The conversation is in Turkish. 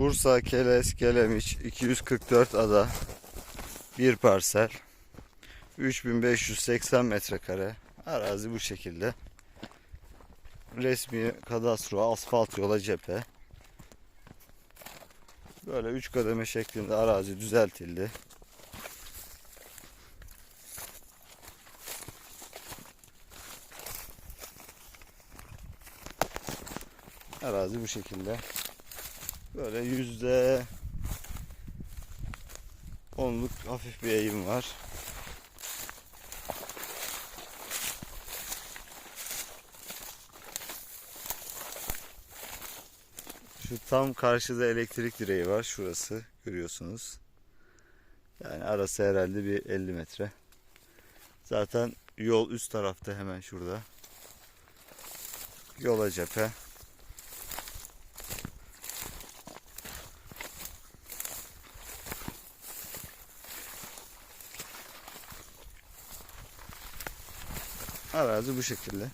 Bursa Keles Kelemiş 244 ada bir parsel 3580 metrekare. Arazi bu şekilde. Resmi kadastro asfalt yola cephe. Böyle 3 kademe şeklinde arazi düzeltildi. Arazi bu şekilde Böyle yüzde onluk hafif bir eğim var. Şu tam karşıda elektrik direği var. Şurası görüyorsunuz. Yani arası herhalde bir 50 metre. Zaten yol üst tarafta hemen şurada. Yola cephe. Arazi bu şekilde.